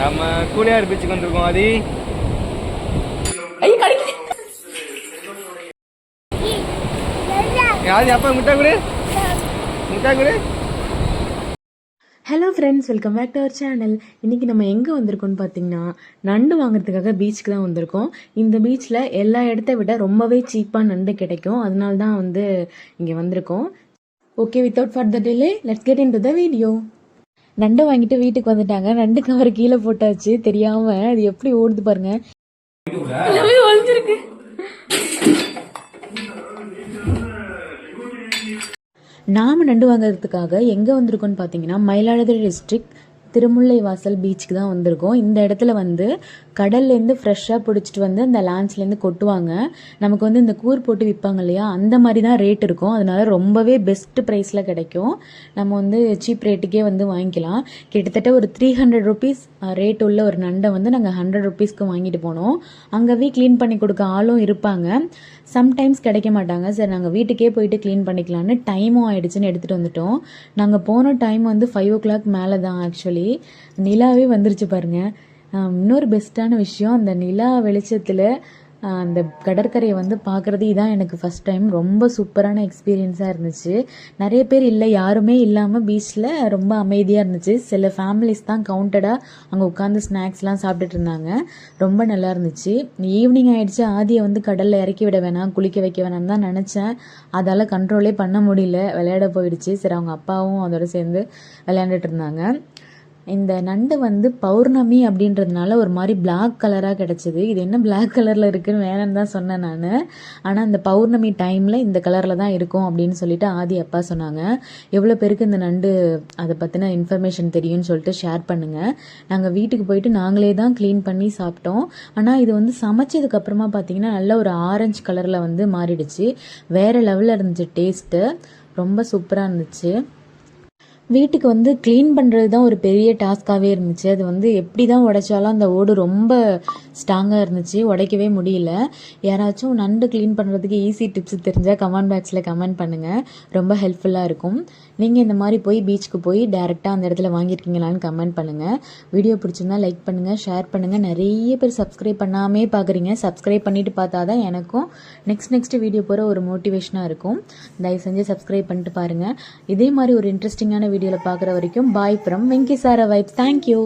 நம்ம கூலியார் பீச்சுக்கு வந்திருக்கோம் ஆதி. ஆதி அப்பா முட்டை கொடு. முட்டை கொடு. Hello friends welcome back to our channel இன்றைக்கி நம்ம எங்கே வந்திருக்கோம்னு பார்த்தீங்கன்னா நண்டு வாங்குறதுக்காக பீச்சுக்கு தான் வந்திருக்கோம். இந்த பீச்சில் எல்லா இடத்த விட ரொம்பவே சீப்பாக நண்டு கிடைக்கும். அதனால தான் வந்து இங்கே வந்திருக்கோம். Okay without further delay let's get into the video நண்டை வாங்கிட்டு வீட்டுக்கு வந்துட்டாங்க. நண்டு கவர் கீழே போட்டாச்சு. தெரியாமல் அது எப்படி ஓடுது பாருங்க. நாம நண்டு வாங்குறதுக்காக எங்கே வந்திருக்கோம்னு பார்த்தீங்கன்னா மயிலாடுதுறை டிஸ்ட்ரிக்ட் திருமுல்லை வாசல் பீச்சுக்கு தான் வந்திருக்கோம். இந்த இடத்துல வந்து கடல்லேருந்து ஃப்ரெஷ்ஷாக பிடிச்சிட்டு வந்து அந்த லான்ச்லேருந்து கொட்டுவாங்க. நமக்கு வந்து இந்த கூர் போட்டு விற்பாங்க இல்லையா அந்த மாதிரி தான் ரேட் இருக்கும். அதனால ரொம்பவே பெஸ்ட் ப்ரைஸில் கிடைக்கும். நம்ம வந்து சீப் ரேட்டுக்கே வந்து வாங்கிக்கலாம். கிட்டத்தட்ட ஒரு த்ரீ ஹண்ட்ரட் ருபீஸ் ரேட் உள்ள ஒரு நண்டை வந்து நாங்கள் ஹண்ட்ரட் ருபீஸ்க்கு வாங்கிட்டு போனோம். அங்கேவே க்ளீன் பண்ணி கொடுக்க ஆளும் இருப்பாங்க. சம்டைம்ஸ் கிடைக்க மாட்டாங்க. சரி நாங்கள் வீட்டுக்கே போயிட்டு க்ளீன் பண்ணிக்கலான்னு டைமும் ஆயிடுச்சுன்னு எடுத்துகிட்டு வந்துட்டோம். நாங்கள் போன டைம் வந்து ஃபைவ் ஓ கிளாக் மேலே தான் ஆக்சுவலி நிலாவே வந்துருச்சு பாருங்க. இன்னொரு பெஸ்ட்டான விஷயம் அந்த நிலா வெளிச்சத்தில் அந்த கடற்கரையை வந்து பார்க்குறது இதான் எனக்கு ஃபஸ்ட் டைம் ரொம்ப சூப்பரான எக்ஸ்பீரியன்ஸாக இருந்துச்சு. நிறைய பேர் இல்லை யாருமே இல்லாமல் பீச்சில் ரொம்ப அமைதியாக இருந்துச்சு. சில ஃபேமிலிஸ் தான் கவுண்டடாக அங்கே உட்காந்து ஸ்நாக்ஸ்லாம் சாப்பிட்டுட்டு இருந்தாங்க. ரொம்ப நல்லா இருந்துச்சு. ஈவினிங் ஆகிடுச்சு ஆதியை வந்து கடலில் இறக்கி விட வேணாம் குளிக்க வைக்க வேணாம்னு தான் நினச்சேன். அதால் கண்ட்ரோலே பண்ண முடியல. விளையாட போயிடுச்சு. சரி அவங்க அப்பாவும் அதோட சேர்ந்து விளையாண்டுட்டு இருந்தாங்க. இந்த நண்டு வந்து பௌர்ணமி அப்படின்றதுனால ஒரு மாதிரி பிளாக் கலராக கிடச்சிது. இது என்ன பிளாக் கலரில் இருக்குதுன்னு வேணும்னு தான் சொன்னேன் நான். ஆனால் இந்த பௌர்ணமி டைமில் இந்த கலரில் தான் இருக்கும் அப்படின்னு சொல்லிட்டு ஆதி அப்பா சொன்னாங்க. எவ்வளோ பேருக்கு இந்த நண்டு அதை பற்றின இன்ஃபர்மேஷன் தெரியும்னு சொல்லிட்டு ஷேர் பண்ணுங்கள் நாங்கள் வீட்டுக்கு போயிட்டு நாங்களே தான் க்ளீன் பண்ணி சாப்பிட்டோம். ஆனால் இது வந்து சமைச்சதுக்கப்புறமா பார்த்தீங்கன்னா நல்ல ஒரு ஆரஞ்சு கலரில் வந்து மாறிடுச்சு. வேறு லெவலில் இருந்துச்சு டேஸ்ட்டு ரொம்ப சூப்பராக இருந்துச்சு. வீட்டுக்கு வந்து க்ளீன் பண்ணுறது தான் ஒரு பெரிய டாஸ்க்காகவே இருந்துச்சு. அது வந்து எப்படி தான் உடைச்சாலும் அந்த ஓடு ரொம்ப ஸ்ட்ராங்காக இருந்துச்சு. உடைக்கவே முடியல. யாராச்சும் நண்டு க்ளீன் பண்ணுறதுக்கு ஈஸி டிப்ஸ் தெரிஞ்சால் கமெண்ட் பாக்ஸில் கமெண்ட் பண்ணுங்கள் ரொம்ப ஹெல்ப்ஃபுல்லாக இருக்கும். நீங்கள் இந்த மாதிரி போய் பீச்சுக்கு போய் டேரெக்டாக அந்த இடத்துல வாங்கியிருக்கீங்களான்னு கமெண்ட் பண்ணுங்கள் வீடியோ பிடிச்சிருந்தா லைக் பண்ணுங்கள் ஷேர் பண்ணுங்கள் நிறைய பேர் சப்ஸ்கிரைப் பண்ணாமே பார்க்குறீங்க சப்ஸ்கிரைப் பண்ணிவிட்டு பார்த்தா தான் எனக்கும் நெக்ஸ்ட் நெக்ஸ்ட் வீடியோ போகிற ஒரு மோட்டிவேஷனாக இருக்கும். தயவு செஞ்சு சப்ஸ்கிரைப் பண்ணிட்டு பாருங்கள் இதே மாதிரி ஒரு இன்ட்ரெஸ்டிங்கான வீடியோவில் பார்க்குற வரைக்கும் பாய் ஃப்ரம் வெங்கி சார வைப்ஸ் தேங்க்யூ